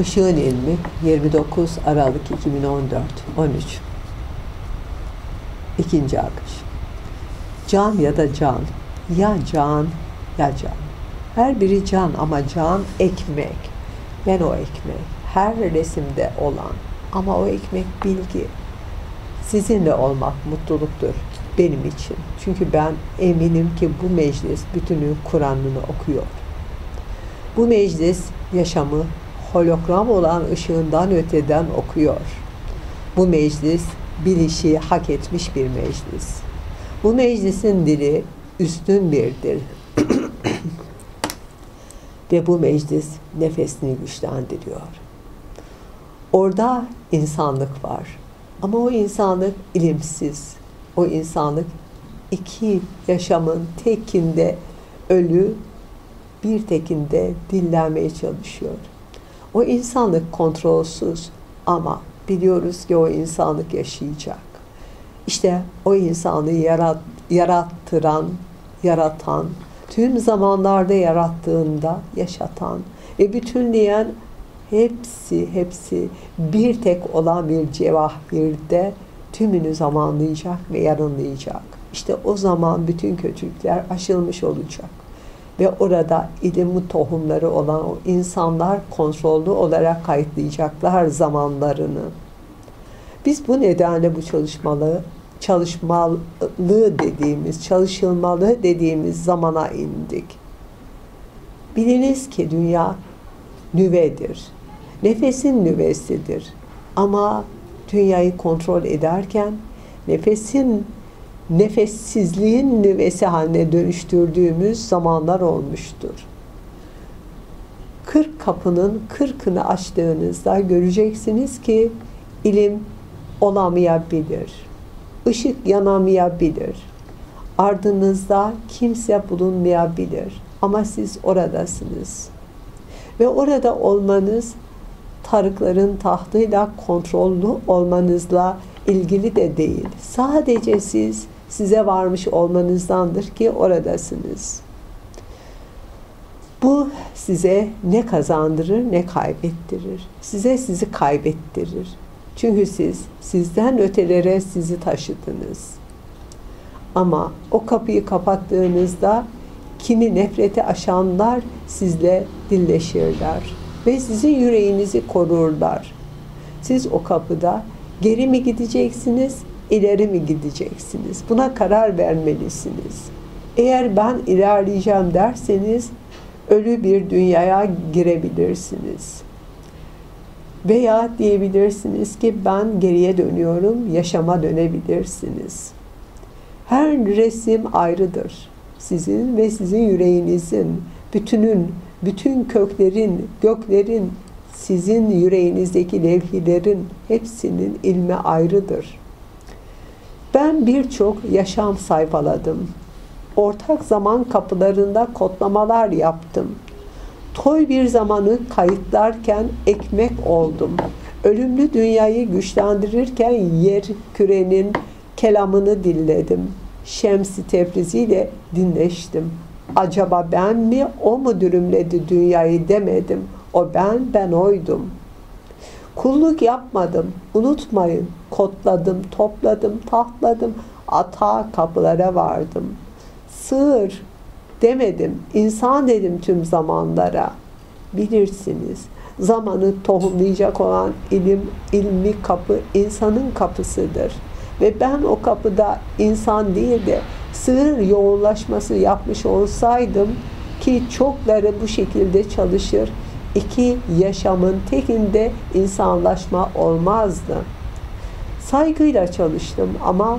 Işığın ilmi 29 Aralık 2014 13 İkinci akış. Can ya da can ya can ya can. Her biri can ama can ekmek. Ben o ekmek her resimde olan ama o ekmek bilgi. Sizinle olmak mutluluktur benim için. Çünkü ben eminim ki bu meclis bütünün Kur'an'ını okuyor. Bu meclis yaşamı hologram olan ışığından öteden okuyor. Bu meclis bilişi hak etmiş bir meclis. Bu meclisin dili üstün bir dil. Ve bu meclis nefesini güçlendiriyor. Orada insanlık var. Ama o insanlık ilimsiz. O insanlık iki yaşamın tekinde ölü, bir tekinde dillenmeye çalışıyor. O insanlık kontrolsüz ama biliyoruz ki o insanlık yaşayacak. İşte o insanı yarat, yarattıran, yaratan, tüm zamanlarda yarattığında yaşatan ve bütünleyen hepsi hepsi bir tek olan bir cevahirde tümünü zamanlayacak ve yarınlayacak. İşte o zaman bütün kötülükler aşılmış olacak ve orada ilim tohumları olan o insanlar kontrollü olarak kayıtlayacaklar zamanlarını. Biz bu nedenle bu çalışmalı, çalışmalı dediğimiz, çalışılmalı dediğimiz zamana indik. Biliniz ki dünya nüvedir. Nefesin nüvesidir. Ama dünyayı kontrol ederken nefesin nefessizliğin nüvesi haline dönüştürdüğümüz zamanlar olmuştur. Kırk kapının kırkını açtığınızda göreceksiniz ki ilim olamayabilir. Işık yanamayabilir. Ardınızda kimse bulunmayabilir. Ama siz oradasınız. Ve orada olmanız tarıkların tahtıyla kontrollü olmanızla ilgili de değil. Sadece siz size varmış olmanızdandır ki oradasınız. Bu size ne kazandırır ne kaybettirir. Size sizi kaybettirir. Çünkü siz sizden ötelere sizi taşıdınız. Ama o kapıyı kapattığınızda kimi nefreti aşanlar sizle dilleşirler ve sizin yüreğinizi korurlar. Siz o kapıda geri mi gideceksiniz, ileri mi gideceksiniz? Buna karar vermelisiniz. Eğer ben ilerleyeceğim derseniz ölü bir dünyaya girebilirsiniz. Veya diyebilirsiniz ki ben geriye dönüyorum, yaşama dönebilirsiniz. Her resim ayrıdır. Sizin ve sizin yüreğinizin, bütünün, bütün köklerin, göklerin, sizin yüreğinizdeki levhilerin hepsinin ilmi ayrıdır. Ben birçok yaşam sayfaladım. Ortak zaman kapılarında kodlamalar yaptım. Toy bir zamanı kayıtlarken ekmek oldum. Ölümlü dünyayı güçlendirirken yer kürenin kelamını dinledim. Şems-i Tebrizi ile dinleştim. Acaba ben mi o mu dürümledi dünyayı demedim. O ben, ben oydum.'' Kulluk yapmadım. Unutmayın. Kotladım, topladım, tahtladım. Ata kapılara vardım. Sığır demedim. İnsan dedim tüm zamanlara. Bilirsiniz. Zamanı tohumlayacak olan ilim, ilmi kapı insanın kapısıdır. Ve ben o kapıda insan değil de sığır yoğunlaşması yapmış olsaydım ki çokları bu şekilde çalışır iki yaşamın tekinde insanlaşma olmazdı. Saygıyla çalıştım ama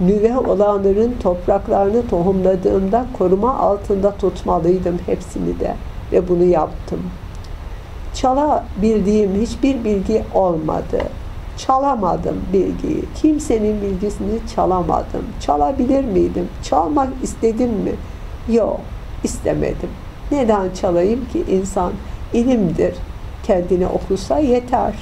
nüve olanların topraklarını tohumladığımda koruma altında tutmalıydım hepsini de ve bunu yaptım. Çala bildiğim hiçbir bilgi olmadı. Çalamadım bilgiyi. Kimsenin bilgisini çalamadım. Çalabilir miydim? Çalmak istedim mi? Yok, istemedim. Neden çalayım ki insan ilimdir. Kendini okusa yeter.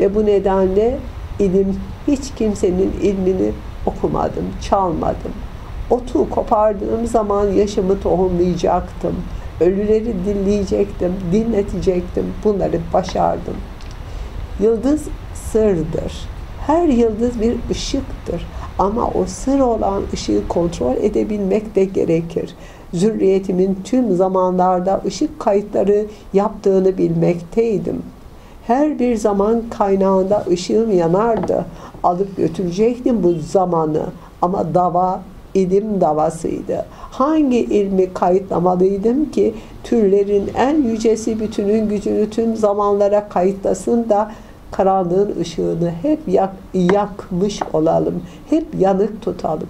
Ve bu nedenle ilim hiç kimsenin ilmini okumadım, çalmadım. Otu kopardığım zaman yaşımı tohumlayacaktım. Ölüleri dinleyecektim, dinletecektim. Bunları başardım. Yıldız sırdır. Her yıldız bir ışıktır. Ama o sır olan ışığı kontrol edebilmek de gerekir. Zürriyetimin tüm zamanlarda ışık kayıtları yaptığını bilmekteydim. Her bir zaman kaynağında ışığım yanardı. Alıp götürecektim bu zamanı. Ama dava ilim davasıydı. Hangi ilmi kayıtlamalıydım ki türlerin en yücesi bütünün gücünü tüm zamanlara kayıtlasın da karanlığın ışığını hep yak, yakmış olalım. Hep yanık tutalım.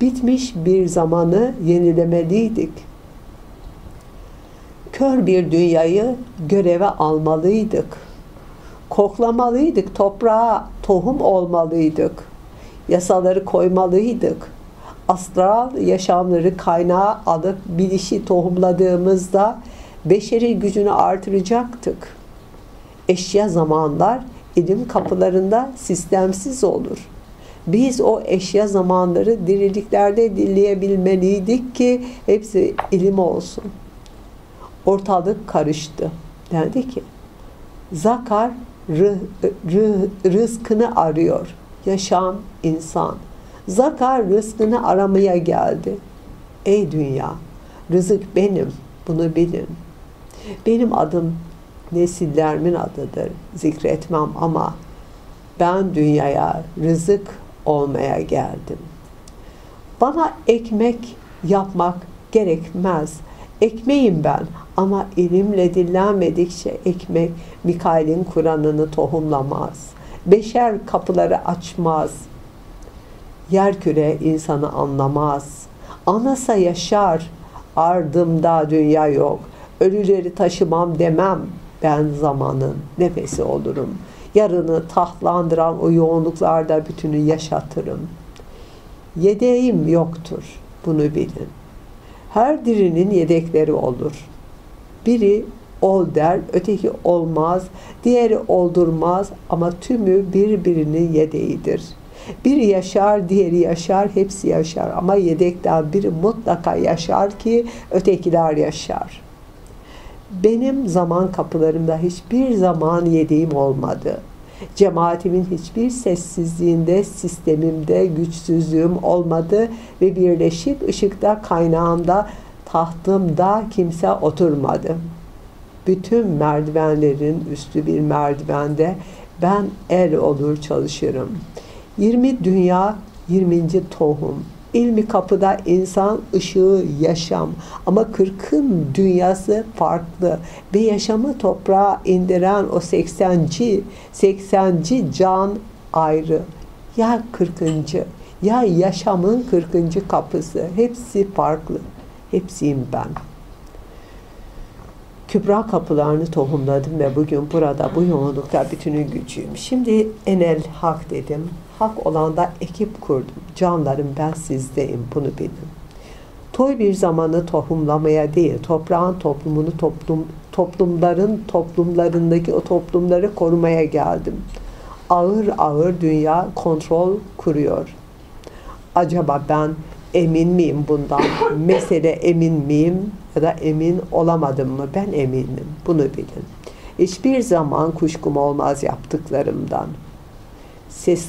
Bitmiş bir zamanı yenilemeliydik. Kör bir dünyayı göreve almalıydık. Koklamalıydık, toprağa tohum olmalıydık. Yasaları koymalıydık. Astral yaşamları kaynağı alıp bilişi tohumladığımızda beşeri gücünü artıracaktık eşya zamanlar ilim kapılarında sistemsiz olur. Biz o eşya zamanları diriliklerde dinleyebilmeliydik ki hepsi ilim olsun. Ortalık karıştı. Dendi ki Zakar rı, rı, rızkını arıyor. Yaşam insan. Zakar rızkını aramaya geldi. Ey dünya, rızık benim, bunu bilin. Benim adım nesillerimin adıdır. Zikretmem ama ben dünyaya rızık olmaya geldim. Bana ekmek yapmak gerekmez. Ekmeğim ben ama ilimle dinlenmedikçe ekmek Mikail'in Kur'an'ını tohumlamaz. Beşer kapıları açmaz. Yerküre insanı anlamaz. Anasa yaşar. Ardımda dünya yok. Ölüleri taşımam demem ben zamanın nefesi olurum. Yarını tahtlandıran o yoğunluklarda bütünü yaşatırım. Yedeğim yoktur, bunu bilin. Her dirinin yedekleri olur. Biri ol der, öteki olmaz, diğeri oldurmaz ama tümü birbirinin yedeğidir. Biri yaşar, diğeri yaşar, hepsi yaşar ama yedekten biri mutlaka yaşar ki ötekiler yaşar. Benim zaman kapılarımda hiçbir zaman yediğim olmadı. Cemaatimin hiçbir sessizliğinde, sistemimde güçsüzlüğüm olmadı ve birleşik ışıkta kaynağımda, tahtımda kimse oturmadı. Bütün merdivenlerin üstü bir merdivende ben el olur çalışırım. 20 dünya, 20. tohum. İlmi kapıda insan ışığı yaşam ama kırkın dünyası farklı ve yaşamı toprağa indiren o 80. 80. can ayrı. Ya 40. ya yaşamın 40. kapısı hepsi farklı. Hepsiyim ben. Kübra kapılarını tohumladım ve bugün burada bu yoğunlukta bütünün gücüyüm. Şimdi enel hak dedim. Hak olanda ekip kurdum. Canlarım ben sizdeyim bunu bilin. Toy bir zamanı tohumlamaya değil, toprağın toplumunu toplum, toplumların toplumlarındaki o toplumları korumaya geldim. Ağır ağır dünya kontrol kuruyor. Acaba ben emin miyim bundan? Mesele emin miyim ya da emin olamadım mı? Ben eminim. Bunu bilin. Hiçbir zaman kuşkum olmaz yaptıklarımdan ses,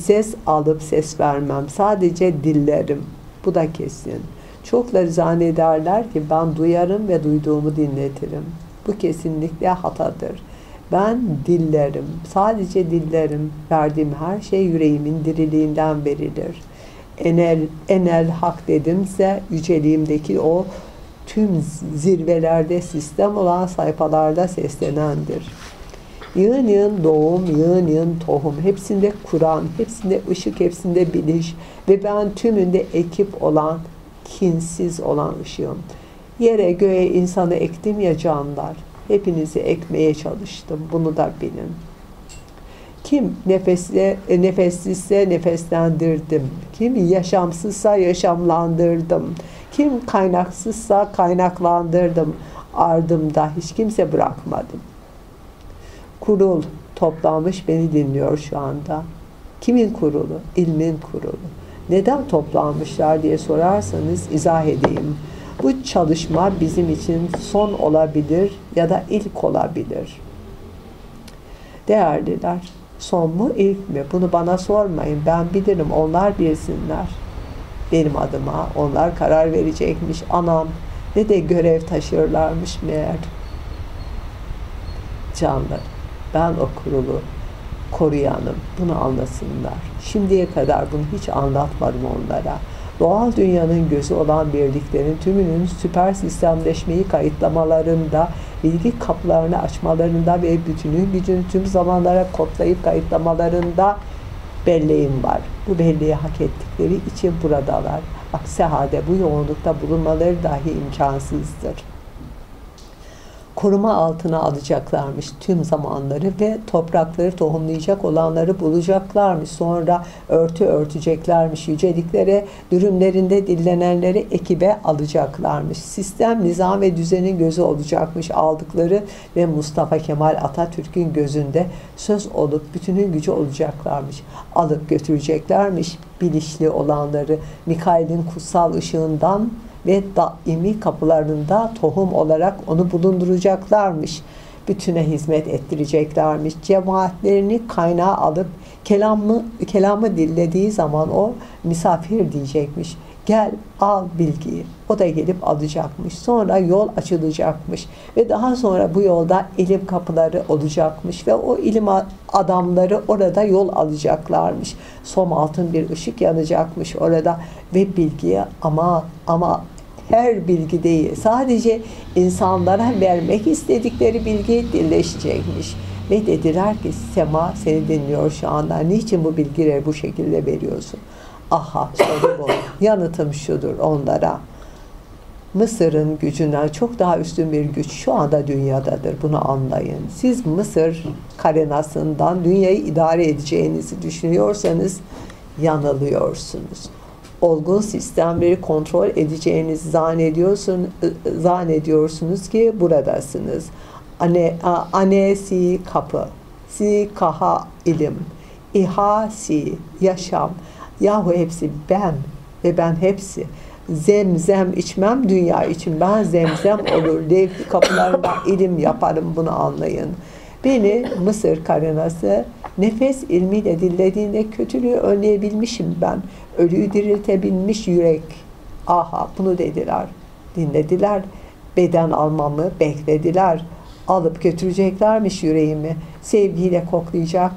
ses alıp ses vermem. Sadece dillerim. Bu da kesin. Çokları zannederler ki ben duyarım ve duyduğumu dinletirim. Bu kesinlikle hatadır. Ben dillerim, sadece dillerim. Verdiğim her şey yüreğimin diriliğinden verilir. Enel, enel hak dedimse yüceliğimdeki o tüm zirvelerde sistem olan sayfalarda seslenendir. Yığın yığın doğum, yığın yığın tohum, hepsinde Kur'an, hepsinde ışık, hepsinde biliş ve ben tümünde ekip olan, kinsiz olan ışığım. Yere, göğe insanı ektim ya canlar. Hepinizi ekmeye çalıştım. Bunu da bilin. Kim nefesle, e, nefessizse nefeslendirdim. Kim yaşamsızsa yaşamlandırdım. Kim kaynaksızsa kaynaklandırdım. Ardımda hiç kimse bırakmadım kurul toplanmış beni dinliyor şu anda. Kimin kurulu? İlmin kurulu. Neden toplanmışlar diye sorarsanız izah edeyim. Bu çalışma bizim için son olabilir ya da ilk olabilir. Değerliler, son mu ilk mi? Bunu bana sormayın. Ben bilirim. Onlar bilsinler. Benim adıma. Onlar karar verecekmiş. Anam ne de görev taşırlarmış meğer. Canlar. Ben o kurulu koruyanım. Bunu anlasınlar. Şimdiye kadar bunu hiç anlatmadım onlara. Doğal dünyanın gözü olan birliklerin tümünün süper sistemleşmeyi kayıtlamalarında, bilgi kapılarını açmalarında ve bütünün gücünü tüm zamanlara kodlayıp kayıtlamalarında belleğim var. Bu belleği hak ettikleri için buradalar. Aksi halde bu yoğunlukta bulunmaları dahi imkansızdır koruma altına alacaklarmış tüm zamanları ve toprakları tohumlayacak olanları bulacaklarmış. Sonra örtü örteceklermiş yüceliklere, dürümlerinde dillenenleri ekibe alacaklarmış. Sistem, nizam ve düzenin gözü olacakmış aldıkları ve Mustafa Kemal Atatürk'ün gözünde söz olup bütünün gücü olacaklarmış. Alıp götüreceklermiş bilinçli olanları Mikail'in kutsal ışığından ve daimi kapılarında tohum olarak onu bulunduracaklarmış. Bütüne hizmet ettireceklermiş. Cemaatlerini kaynağa alıp kelamı, kelamı dillediği zaman o misafir diyecekmiş. Gel al bilgiyi. O da gelip alacakmış. Sonra yol açılacakmış. Ve daha sonra bu yolda ilim kapıları olacakmış. Ve o ilim adamları orada yol alacaklarmış. Som altın bir ışık yanacakmış orada. Ve bilgiye ama ama her bilgi değil. Sadece insanlara vermek istedikleri bilgi dilleşecekmiş. Ve dediler ki Sema seni dinliyor şu anda. Niçin bu bilgileri bu şekilde veriyorsun? Aha soru bu. Yanıtım şudur onlara. Mısır'ın gücünden çok daha üstün bir güç şu anda dünyadadır. Bunu anlayın. Siz Mısır karenasından dünyayı idare edeceğinizi düşünüyorsanız yanılıyorsunuz olgun sistemleri kontrol edeceğinizi zannediyorsun, zannediyorsunuz ki buradasınız. Ane, ane si kapı, si kaha ilim, iha si yaşam. Yahu hepsi ben ve ben hepsi. Zemzem içmem dünya için. Ben zemzem olur. Levki kapılarında ilim yaparım bunu anlayın. Beni Mısır karinası nefes ilmiyle dillediğinde kötülüğü önleyebilmişim ben. Ölüyü diriltebilmiş yürek. Aha bunu dediler. Dinlediler. Beden almamı beklediler. Alıp götüreceklermiş yüreğimi. Sevgiyle koklayacak,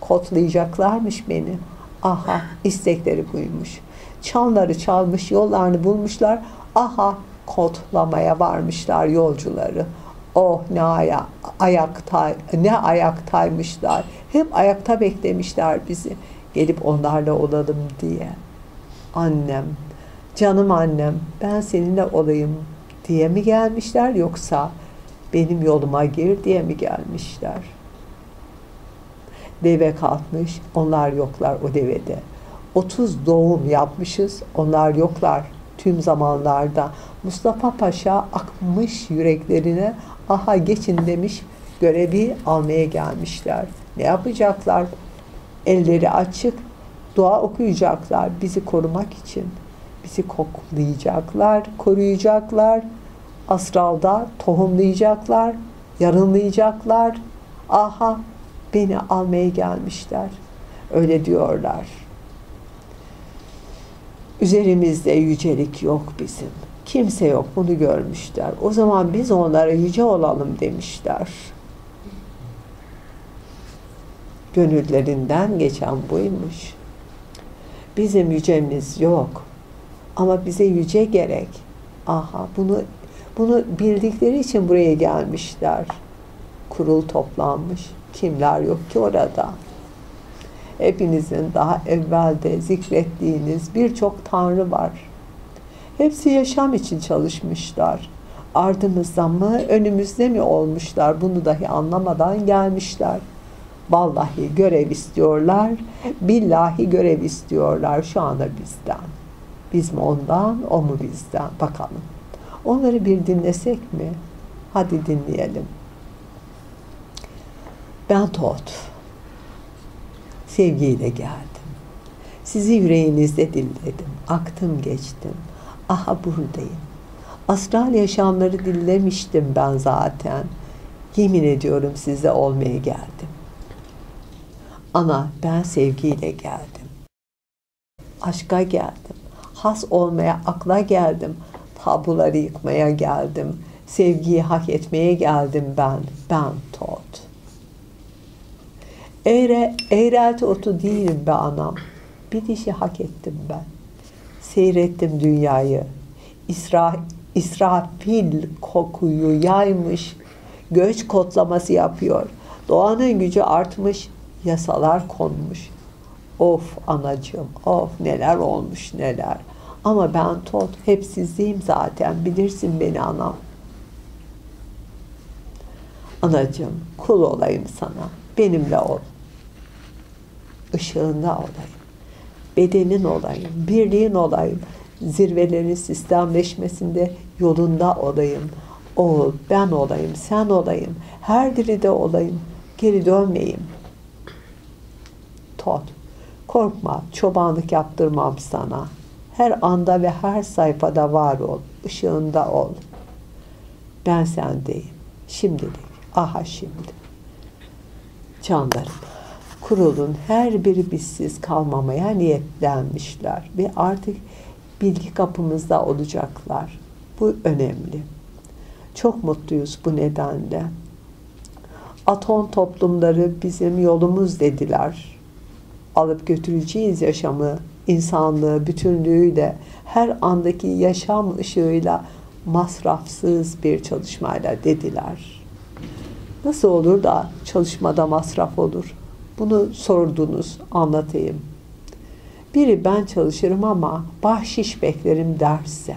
kotlayacaklarmış beni. Aha istekleri buymuş. Çanları çalmış, yollarını bulmuşlar. Aha kotlamaya varmışlar yolcuları. Oh ne aya, ayakta, ne ayaktaymışlar. Hep ayakta beklemişler bizi. Gelip onlarla olalım diye. Annem, canım annem, ben seninle olayım diye mi gelmişler yoksa benim yoluma gir diye mi gelmişler? Deve kalkmış, onlar yoklar o devede. 30 doğum yapmışız, onlar yoklar tüm zamanlarda. Mustafa Paşa akmış yüreklerine aha geçin demiş görevi almaya gelmişler. Ne yapacaklar? Elleri açık dua okuyacaklar bizi korumak için. Bizi koklayacaklar, koruyacaklar. Asralda tohumlayacaklar, yarınlayacaklar. Aha beni almaya gelmişler. Öyle diyorlar. Üzerimizde yücelik yok bizim. Kimse yok bunu görmüşler. O zaman biz onlara yüce olalım demişler. Gönüllerinden geçen buymuş. Bizim yücemiz yok. Ama bize yüce gerek. Aha bunu bunu bildikleri için buraya gelmişler. Kurul toplanmış. Kimler yok ki orada? Hepinizin daha evvelde zikrettiğiniz birçok tanrı var. Hepsi yaşam için çalışmışlar. Ardımızda mı, önümüzde mi olmuşlar bunu dahi anlamadan gelmişler. Vallahi görev istiyorlar, billahi görev istiyorlar şu anda bizden. Biz mi ondan, o mu bizden? Bakalım. Onları bir dinlesek mi? Hadi dinleyelim. Ben Tot. Sevgiyle geldim. Sizi yüreğinizde dinledim. Aktım geçtim. Aha buradayım. Astral yaşamları dinlemiştim ben zaten. Yemin ediyorum size olmaya geldim. Ana ben sevgiyle geldim. Aşka geldim. Has olmaya akla geldim. Tabuları yıkmaya geldim. Sevgiyi hak etmeye geldim ben. Ben Todd. Eğre, eğrelti otu değilim be anam. Bir dişi hak ettim ben. Seyrettim dünyayı. İsra, İsrafil kokuyu yaymış. Göç kodlaması yapıyor. Doğanın gücü artmış. Yasalar konmuş. Of anacığım, of neler olmuş neler. Ama ben tot, hep sizliyim zaten, bilirsin beni anam. Anacığım, kul olayım sana, benimle ol. Işığında olayım. Bedenin olayım, birliğin olayım. Zirvelerin sistemleşmesinde yolunda olayım. Ol, ben olayım, sen olayım. Her diride olayım. Geri dönmeyeyim. Tot. Korkma, çobanlık yaptırmam sana. Her anda ve her sayfada var ol, ışığında ol. Ben sendeyim, şimdilik, aha şimdi. Canlarım, kurulun her biri bizsiz kalmamaya niyetlenmişler ve artık bilgi kapımızda olacaklar. Bu önemli. Çok mutluyuz bu nedenle. Atom toplumları bizim yolumuz dediler alıp götüreceğiz yaşamı, insanlığı bütünlüğüyle, her andaki yaşam ışığıyla masrafsız bir çalışmayla dediler. Nasıl olur da çalışmada masraf olur? Bunu sordunuz, anlatayım. Biri ben çalışırım ama bahşiş beklerim derse.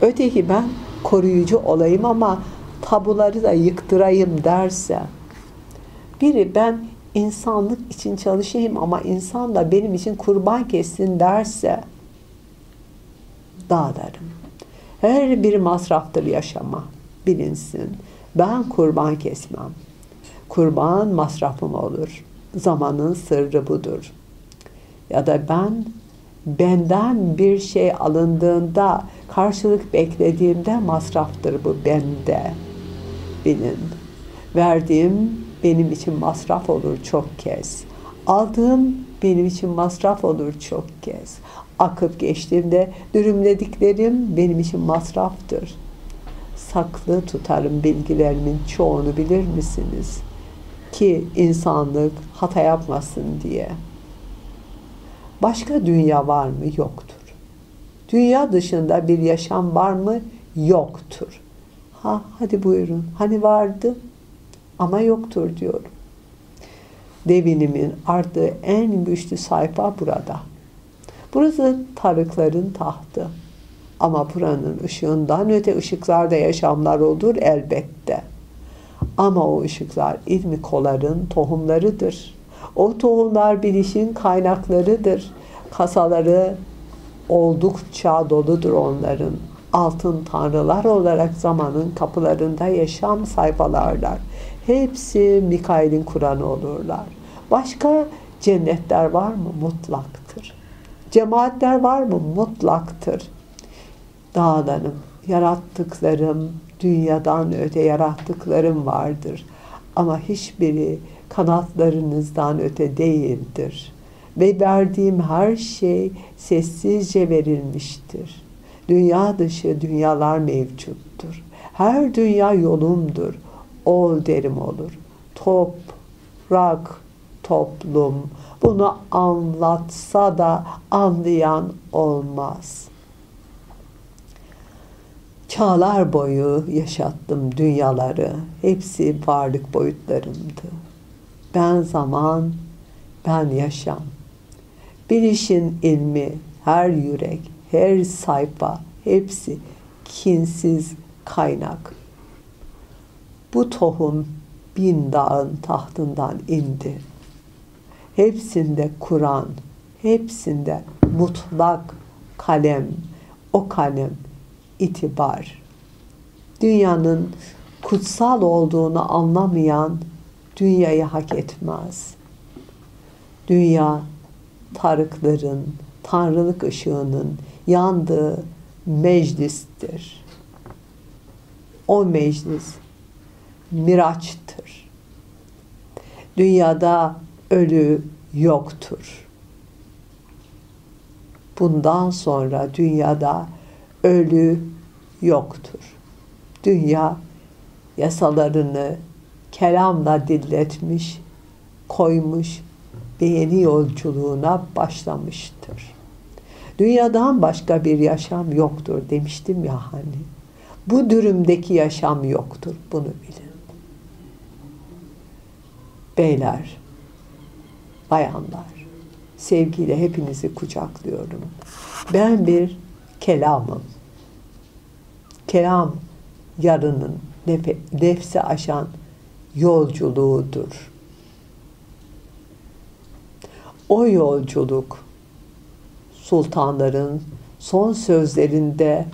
Öteki ben koruyucu olayım ama tabuları da yıktırayım derse. Biri ben insanlık için çalışayım ama insan da benim için kurban kessin derse dağlarım. Her bir masraftır yaşama bilinsin. Ben kurban kesmem. Kurban masrafım olur. Zamanın sırrı budur. Ya da ben benden bir şey alındığında karşılık beklediğimde masraftır bu bende. Bilin. Verdiğim benim için masraf olur çok kez. Aldığım benim için masraf olur çok kez. Akıp geçtiğimde dürümlediklerim benim için masraftır. Saklı tutarım bilgilerimin çoğunu bilir misiniz? Ki insanlık hata yapmasın diye. Başka dünya var mı? Yoktur. Dünya dışında bir yaşam var mı? Yoktur. Ha hadi buyurun. Hani vardı? Ama yoktur diyorum. Devinimin arttığı en güçlü sayfa burada. Burası tarıkların tahtı. Ama buranın ışığından öte ışıklarda yaşamlar olur elbette. Ama o ışıklar ilmikoların tohumlarıdır. O tohumlar bilişin kaynaklarıdır. Kasaları oldukça doludur onların. Altın tanrılar olarak zamanın kapılarında yaşam sayfalarlar. Hepsi Mikail'in Kur'an'ı olurlar. Başka cennetler var mı? Mutlaktır. Cemaatler var mı? Mutlaktır. Dağlarım, yarattıklarım, dünyadan öte yarattıklarım vardır. Ama hiçbiri kanatlarınızdan öte değildir. Ve verdiğim her şey sessizce verilmiştir. Dünya dışı dünyalar mevcuttur. Her dünya yolumdur ol derim olur. Toprak, toplum bunu anlatsa da anlayan olmaz. Çağlar boyu yaşattım dünyaları. Hepsi varlık boyutlarımdı. Ben zaman, ben yaşam. Bilişin ilmi, her yürek, her sayfa, hepsi kinsiz kaynak bu tohum bin dağın tahtından indi. Hepsinde Kur'an, hepsinde mutlak kalem, o kalem itibar. Dünyanın kutsal olduğunu anlamayan dünyayı hak etmez. Dünya tarıkların, tanrılık ışığının yandığı meclistir. O meclis miraçtır. Dünyada ölü yoktur. Bundan sonra dünyada ölü yoktur. Dünya yasalarını kelamla dilletmiş, koymuş ve yeni yolculuğuna başlamıştır. Dünyadan başka bir yaşam yoktur demiştim ya hani. Bu dürümdeki yaşam yoktur. Bunu bilin. Beyler, bayanlar, sevgiyle hepinizi kucaklıyorum. Ben bir kelamım. Kelam yarının nef- nefsi aşan yolculuğudur. O yolculuk sultanların son sözlerinde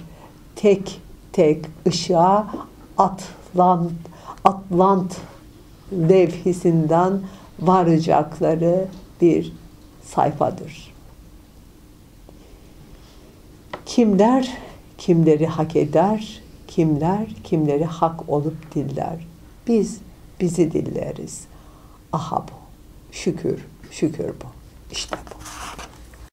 tek tek ışığa Atlant, Atlant levhisinden varacakları bir sayfadır. Kimler kimleri hak eder, kimler kimleri hak olup diller. Biz bizi dilleriz. Aha bu. Şükür, şükür bu. İşte bu.